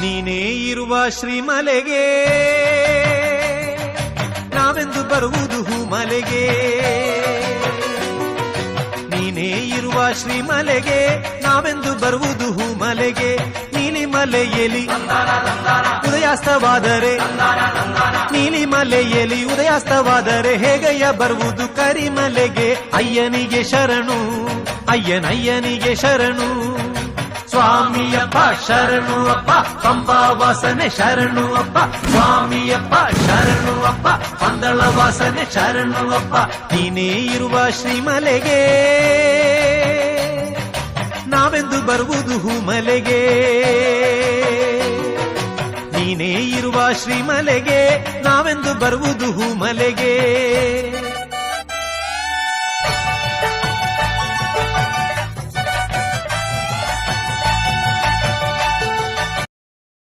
ನೀನೇ ಇರುವ ಶ್ರೀಮಲೆಗೆ. ನಾವೆಂದು ಬರುವುದು ಹೂಮಲೆಗೆ. ನೀನೇ ಇರುವ ಶ್ರೀಮಲೆಗೆ, ನಾವೆಂದು ಬರುವುದು ಹೂಮಲೆಗೆ. ನೀಲಿಮಲೆಯಲಿ ಉದಯಾಸ್ತವಾದರೆ ನೀಲಿಮಲೆಯಲಿ ಉದಯಾಸ್ತವಾದರೆ ಹೇಗಯ್ಯ ಬರುವುದು ಕರಿಮಲೆಗೆ? ಅಯ್ಯನಿಗೆ ಶರಣು, ಅಯ್ಯನಯ್ಯನಿಗೆ ಶರಣು. ಸ್ವಾಮಿಯಪ್ಪ ಶರಣು ಅಪ್ಪ ಪಂಬಾ ವಾಸನೆ ಶರಣು ಅಪ್ಪ ಸ್ವಾಮಿಯಪ್ಪ ಶರಣು ಅಪ್ಪ ಪಂದಳ ವಾಸನೆ ಶರಣು ಅಪ್ಪ ನೀನೇ ಇರುವ ಶ್ರೀಮಲೆಗೆ, ನಾವೆಂದು ಬರುವುದು ಹೂಮಲೆಗೆ. ನೀನೇ ಇರುವ ಶ್ರೀಮಲೆಗೆ, ನಾವೆಂದು ಬರುವುದು ಹೂಮಲೆಗೆ.